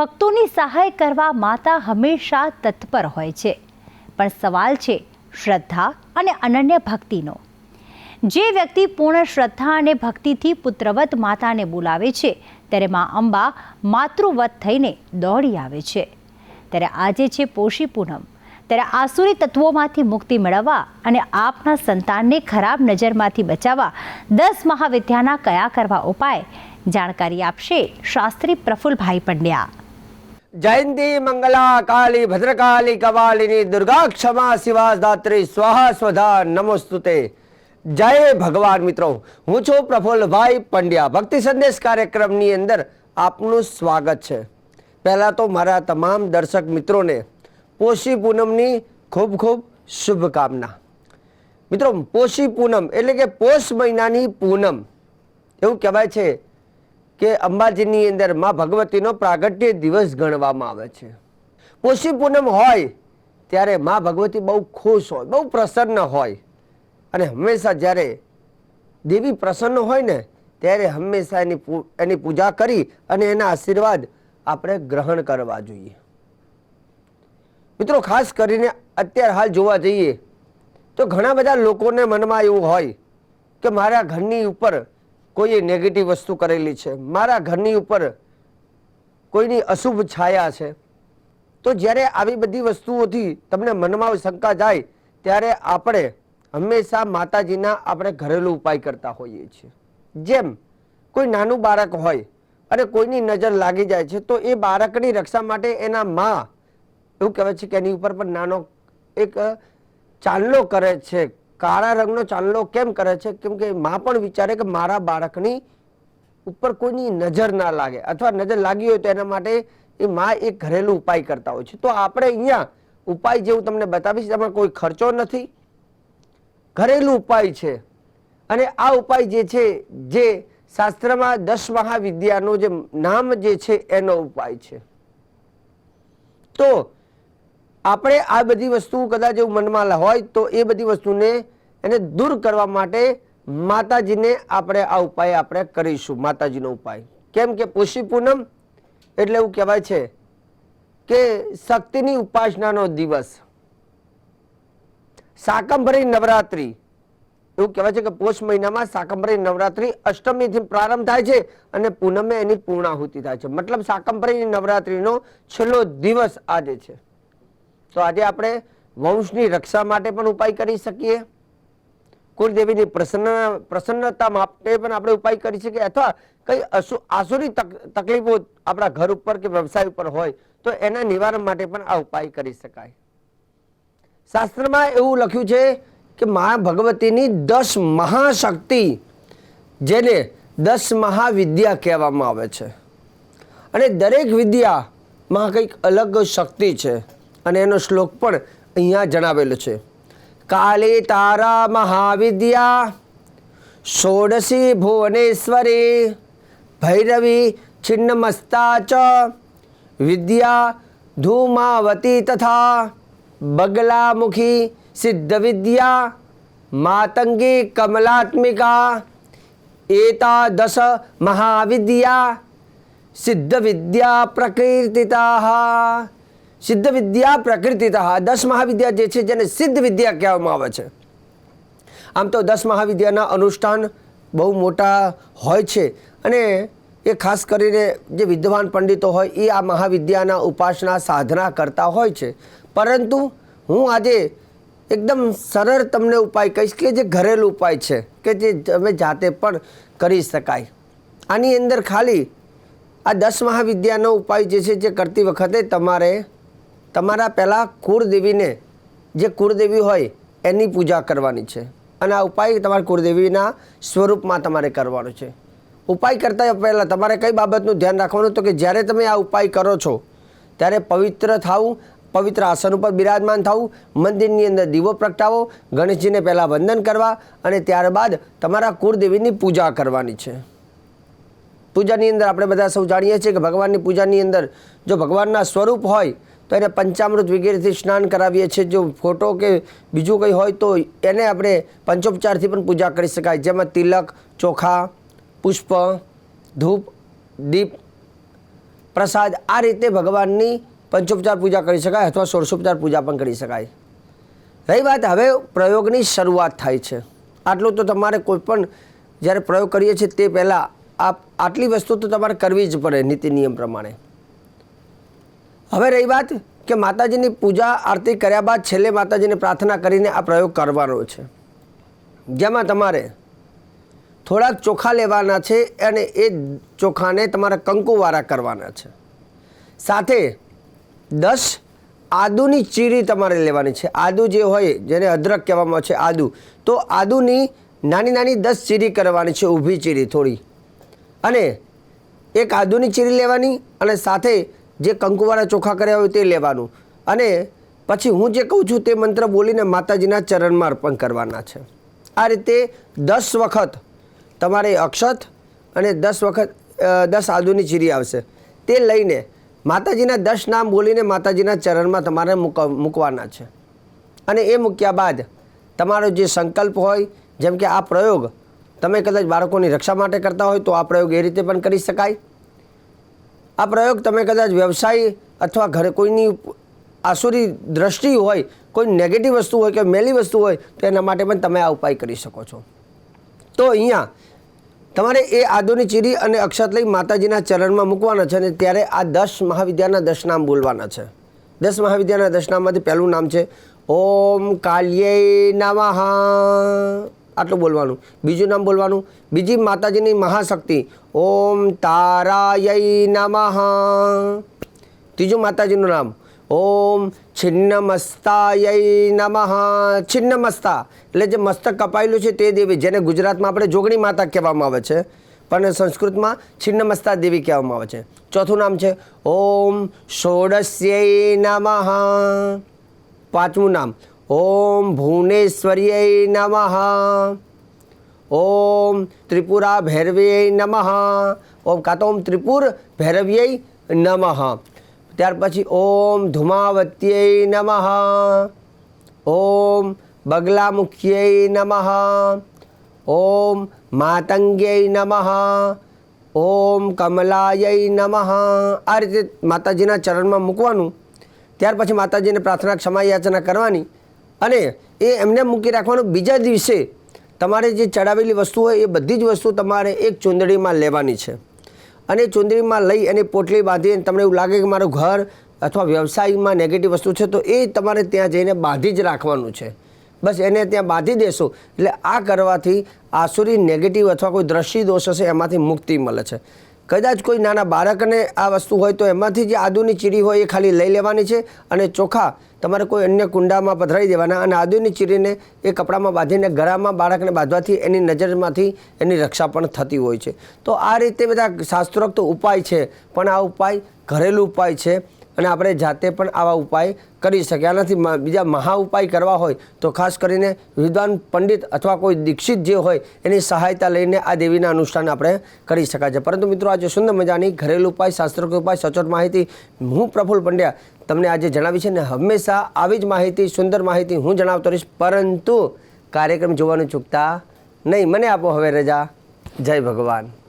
ભક્તોની સહાય કરવા માતા હંમેશા તત્પર હોય છે. પણ સવાલ છે શ્રદ્ધા અને અનન્ય ભક્તિનો. જે વ્યક્તિ પૂર્ણ શ્રદ્ધા અને ભક્તિથી પુત્રવત માતાને બોલાવે છે, ત્યારે મા અંબા માતૃવત થઈને દોડી આવે છે. ત્યારે આજે છે પોષી પૂનમ. ત્યારે આસુરી તત્વોમાંથી મુક્તિ મેળવવા અને આપના સંતાનને ખરાબ નજરમાંથી બચાવવા દસ મહાવિદ્યાના કયા કરવા ઉપાય? જાણકારી આપશે શાસ્ત્રી પ્રફુલભાઈ પંડ્યા. જયંતી મંગલા કાલી ભદ્રકાલી કવાલિની દુર્ગા ક્ષમા શિવા દાત્રી સ્વાહા સ્વધા નમોસ્તુતે જય ભગવાન મિત્રો હું છું પ્રફુલ્લભાઈ પંડ્યા ભક્તિ સંદેશ કાર્યક્રમની અંદર આપનું સ્વાગત છે પહેલાં તો મારા તમામ દર્શક મિત્રોને પોષી પૂનમની ખૂબ ખૂબ શુભકામના મિત્રો પોષી પૂનમ એટલે કે પોષ મહિનાની પૂનમ એવું કહેવાય છે કે અંબાજીની અંદરમાં ભગવતીનો પ્રાગટ્ય દિવસ ગણવામાં આવે છે. પોષી પૂનમ હોય ત્યારે માં ભગવતી બહુ ખુશ હોય, બહુ પ્રસન્ન હોય. અને હંમેશા જ્યારે દેવી પ્રસન્ન હોય ને, ત્યારે હંમેશા એની એની પૂજા કરી અને એના આશીર્વાદ આપણે ગ્રહણ કરવા જોઈએ. મિત્રો, ખાસ કરીને અત્યારે હાલ જોવા જઈએ તો ઘણા બધા લોકોને મનમાં એવું હોય કે મારા ઘરની ઉપર કોઈએ નેગેટિવ વસ્તુ કરેલી છે. મારા ઘરની ઉપર કોઈની અશુભ છાયા છે. તો જ્યારે આવી બધી વસ્તુઓથી તમને મનમાં શંકા જાય, ત્યારે આપણે હંમેશા માતાજીના આપણે ઘરેલું ઉપાય કરતા હોઈએ છીએ. જેમ કોઈ નાનું બાળક હોય અને કોઈની નજર લાગી જાય છે, તો એ બાળકની રક્ષા માટે એના મા, એવું કહેવાય છે કે એની ઉપર પણ નાનો એક ચાંદલો કરે છે કાળા રંગનો ચાંદલો કેમ કરે છે? કેમ કે મા પણ વિચારે કે મારા બાળકની ઉપર કોઈની નજર ના લાગે. અથવા નજર લાગી હોય તો એના માટે એ મા એક ઘરેલું ઉપાય કરતા હોય છે. તો આપણે અહીંયા ઉપાય જેવું તમને બતાવીશ, એમાં કોઈ ખર્ચો નથી. ઘરેલું ઉપાય છે. અને આ ઉપાય જે છે, જે શાસ્ત્રમાં દસ મહાવિદ્યાનું જે નામ જે છે, એનો ઉપાય છે. તો આપણે આ બધી વસ્તુ કદાચ એવું મનમાં હોય તો એ બધી વસ્તુને એને દૂર કરવા માટે માતાજીને આપણે આ ઉપાય આપણે કરીશું, માતાજીનો ઉપાય. કેમ કે પુષી પૂનમ એટલે એવું કહેવાય છે કે શક્તિની ઉપાસનાનો દિવસ. સાકંભરી નવરાત્રી. એવું કહેવાય છે કે પોષ મહિનામાં શાકંભરી નવરાત્રી અષ્ટમીથી પ્રારંભ થાય છે અને પૂનમે એની પૂર્ણાહુતિ થાય છે. મતલબ સાકંભરી નવરાત્રીનો છેલ્લો દિવસ આજે છે. તો આજે આપણે વંશની રક્ષા માટે પણ ઉપાય કરી શકીએ. કુળદેવીની પ્રસન્ન, પ્રસન્નતા માટે પણ આપણે ઉપાય કરી શકીએ અથવા કઈ આસુરી તક- તકલીફો આપણા ઘર ઉપર કે વ્યવસાય ઉપર હોય તો એના નિવારણ માટે પણ આ ઉપાય કરી શકાય. શાસ્ત્રમાં એવું લખ્યું છે કે મા ભગવતીની દસ મહાશક્તિ જેને દસ મહાવિદ્યા કહેવામાં આવે છે. અને દરેક વિદ્યામાં કંઈક અલગ શક્તિ છે. અને એનો શ્લોક પણ અહીંયા જણાવેલો છે. કાલે તારા મહાવિદ્યા ષોડશી ભુવનેશ્વરી ભૈરવી છિન્નમસ્તા ચ વિદ્યા ધૂમાવતી તથા બગલામુખી સિદ્ધ વિદ્યા માતંગી કમલાત્મિકા એતાદશ મહાવિદ્યા સિદ્ધ વિદ્યા પ્રકીર્તિતા સિદ્ધ વિદ્યા પ્રકૃતિતા. દસ મહાવિદ્યા જે છે જેને સિદ્ધ વિદ્યા કહેવામાં આવે છે. આમ તો દસ મહાવિદ્યાના અનુષ્ઠાન બહુ મોટા હોય છે અને એ ખાસ કરીને જે વિદ્વાન પંડિતો હોય એ આ મહાવિદ્યાના ઉપાસના સાધના કરતા હોય છે. પરંતુ હું આજે એકદમ સરળ તમને ઉપાય કહીશ કે જે ઘરેલું ઉપાય છે કે જે તમે જાતે પણ કરી શકાય. આની અંદર ખાલી આ દસ મહાવિદ્યાનો ઉપાય જે છે જે કરતી વખતે તમારે તમારા પહેલાં કુળદેવીને જે કુળદેવી હોય એની પૂજા કરવાની છે. અને આ ઉપાય તમારા કુળદેવીના સ્વરૂપમાં તમારે કરવાનો છે. ઉપાય કરતા પહેલાં તમારે કઈ બાબતનું ધ્યાન રાખવાનું? તો કે જ્યારે તમે આ ઉપાય કરો છો, ત્યારે પવિત્ર થાવું પવિત્ર આસન ઉપર બિરાજમાન થવું મંદિરની અંદર દીવો પ્રગટાવો, ગણેશજીને પહેલાં વંદન કરવા અને ત્યારબાદ તમારા કુળદેવીની પૂજા કરવાની છે. પૂજાની અંદર આપણે બધા સૌ જાણીએ છીએ કે ભગવાનની પૂજાની અંદર જો ભગવાનના સ્વરૂપ હોય તો એને પંચામૃત વગેરેથી સ્નાન કરાવીએ છીએ. જો ફોટો કે બીજું કંઈ હોય તો એને આપણે પંચોપચારથી પણ પૂજા કરી શકાય. જેમાં તિલક, ચોખા, પુષ્પ, ધૂપ, દીપ, પ્રસાદ આ રીતે ભગવાનની પંચોપચાર પૂજા કરી શકાય અથવા ષોડશોપચાર પૂજા પણ કરી શકાય. રહી વાત? હવે પ્રયોગની શરૂઆત થાય છે. આટલું તો તમારે કોઈ પણ જ્યારે પ્રયોગ કરીએ છીએ તે પહેલાં આ આટલી વસ્તુ તો તમારે કરવી જ પડે નીતિ નિયમ પ્રમાણે. હવે રહી વાત કે માતાજીની પૂજા, આરતી કર્યા બાદ છેલ્લે માતાજીને પ્રાર્થના કરીને આ પ્રયોગ કરવાનો છે. જેમાં તમારે થોડાક ચોખા લેવાના છે અને એ ચોખાને તમારે કંકુવાળા કરવાના છે. સાથે દસ આદુની ચીરી તમારે લેવાની છે. આદુ જે હોય, જેને અદરક કહેવામાં છે, આદુ. તો આદુની નાની નાની દસ ચીરી કરવાની છે, ઊભી ચીરી થોડી. અને એક આદુની ચીરી લેવાની અને સાથે જે કંકુવાળા ચોખા કર્યા હોય તે લેવાનું. અને પછી હું જે કહું છું તે મંત્ર બોલીને માતાજીના ચરણમાં અર્પણ કરવાના છે. આ રીતે દસ વખત તમારે અક્ષત અને દસ વખત દસ આદુની ચીરી આવશે. તે લઈને માતાજીના દસ નામ બોલીને માતાજીના ચરણમાં તમારે મૂક, મૂકવાના છે. અને એ મૂક્યા બાદ તમારો જે સંકલ્પ હોય, જેમ કે આ પ્રયોગ તમે કદાચ બાળકોની રક્ષા માટે કરતા હોય તો આ પ્રયોગ એ રીતે પણ કરી શકાય. આ પ્રયોગ તમે કદાચ વ્યવસાય અથવા ઘરે કોઈની આસુરી દ્રષ્ટિ હોય, કોઈ નેગેટિવ વસ્તુ હોય કે મેલી વસ્તુ હોય, તો એના માટે પણ તમે આ ઉપાય કરી શકો છો. તો અહીંયા તમારે એ આદુની ચીરી અને અક્ષત લઈ માતાજીના ચરણમાં મૂકવાના છે અને ત્યારે આ દસ મહાવિદ્યાના દસ નામ બોલવાના છે. દસ મહાવિદ્યાના દસ પહેલું નામ છે, ઓમ કાલ્યે નમઃ. આટલું બોલવાનું. બીજું નામ બોલવાનું? બીજી માતાજીની મહાશક્તિ. ઓમ તારાય નમઃ. ત્રીજું માતાજીનું નામ. ઓમ છિન્નમસ્તાય નમઃ. છિન્નમસ્તા. એટલે જે મસ્તક કપાયેલું છે તે દેવી, જેને ગુજરાતમાં આપણે જોગણી માતા કહેવામાં આવે છે, પણ સંસ્કૃતમાં છિન્નમસ્તા દેવી કહેવામાં આવે છે. ચોથું નામ છે ઓમ ષોડશ્ય નમઃ. પાંચમું નામ. ઓમ ભુવનેશ્વર્ય નમઃ. ઓમ ત્રિપુરા ભૈરવ્ય નમઃ. ઓમ કાં તો ઓમ ત્રિપુર ભૈરવ્ય નમઃ. ત્યાર પછી ઓમ ધુમાવત્ય નમઃ. ઓમ બગલામુખ્ય નમઃ. ઓમ માતંગ્ય નમઃ. ઓમ કમલાય નમઃ. આ રીતે માતાજીના ચરણમાં મૂકવાનું. ત્યાર પછી માતાજીને પ્રાર્થના ક્ષમા યાચના કરવાની. અને એ એમને મૂકી રાખવાનું બીજા દિવસે તમારે જે ચડાવેલી વસ્તુ હોય એ બધી જ વસ્તુ તમારે એક ચૂંદડીમાં લેવાની છે. અને ચૂંદડીમાં લઈ અને પોટલી બાંધી અને તમને એવું લાગે કે મારું ઘર અથવા વ્યવસાયમાં નેગેટિવ વસ્તુ છે તો એ તમારે ત્યાં જઈને બાંધી જ રાખવાનું છે. બસ એને ત્યાં બાંધી દેશો. એટલે આ કરવાથી આસુરી નેગેટિવ અથવા કોઈ દ્રષ્ટિ દોષ હશે એમાંથી મુક્તિ મળે છે. કદાચ કોઈ નાના બાળકને આ વસ્તુ હોય તો એમાંથી જે આદુની ચીરી હોય એ ખાલી લઈ લેવાની છે અને ચોખા તમારે કોઈ અન્ય કુંડામાં પધરાવી દેવાના અને આદુની ચીરીને એ કપડામાં બાંધીને ગળામાં બાળકને બાંધવાથી એની નજરમાંથી એની રક્ષા પણ થતી હોય છે. તો આ રીતે બધા શાસ્ત્રોક્ત ઉપાય છે. પણ આ ઉપાય ઘરેલું ઉપાય છે. અને આપણે જાતે પણ આવા ઉપાય કરી શકીએ આનાથી બીજા મહા ઉપાય કરવા હોય તો ખાસ કરીને વિદ્વાન પંડિત અથવા કોઈ દીક્ષિત જે હોય એની સહાયતા લઈને આ દેવીના અનુષ્ઠાન આપણે કરી શકાય છે. પરંતુ મિત્રો, આજે સુંદર મજાની ઘરેલું ઉપાય, શાસ્ત્રોક્ત ઉપાય, સચોટ માહિતી હું પ્રફુલ પંડ્યા તમને આજે જણાવી છે ને હંમેશા આવી જ માહિતી, સુંદર માહિતી હું જણાવતો રહીશ. પરંતુ કાર્યક્રમ જોવાનું ચૂકતા નહીં. મને આપો હવે રજા. જય ભગવાન.